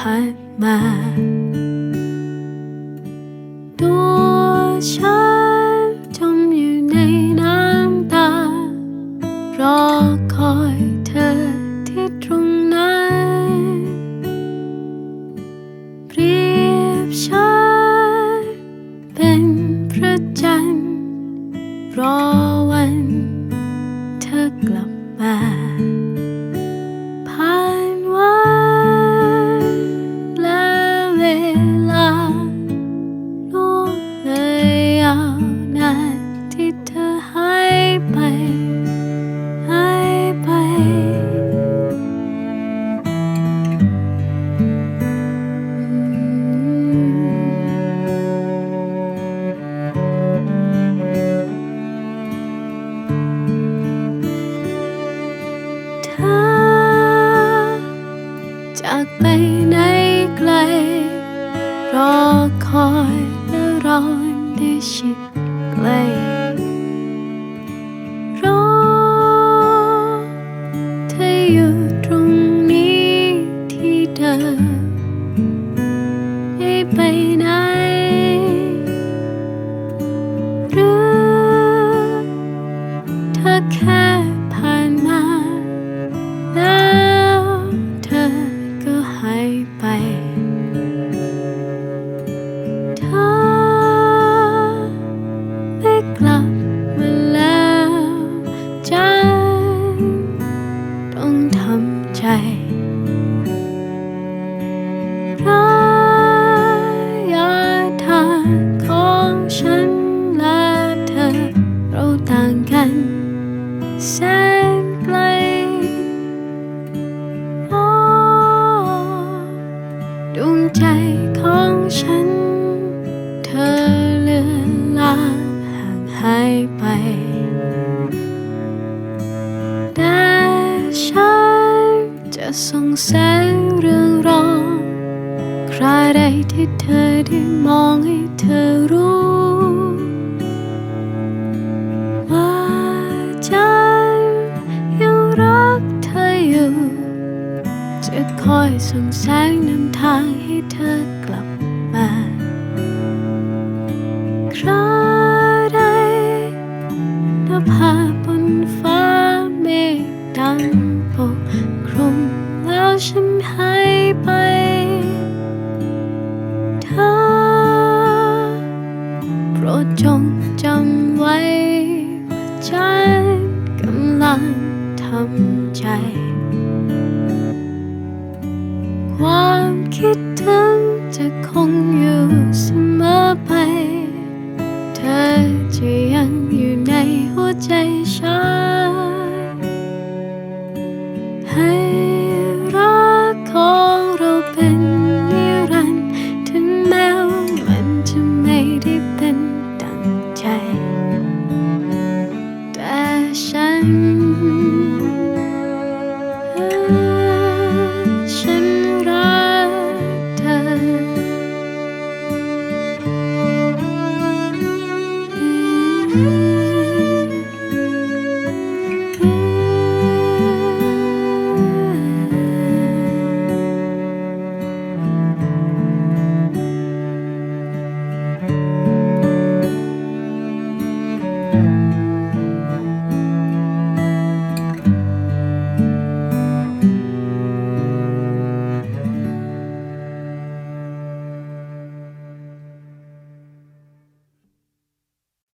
ผ่า จากไปไหนไกล รอคอยและรอได้ชิด ฉันจะส่งแสงเรื่องรองใครใดที่เธอได้มองให้เธอรู้ ว่าฉันยังรักเธออยู่ จะคอยส่องแสงนำทางให้เธอกลับมาครใดหน้าผา ไป เธอ โปรดจงจำไว้ว่าฉักำลังทำใจ ความคิดถึงจะคงอยู่เสมอไป เธอจะยังอยู่ในหัวใจฉันให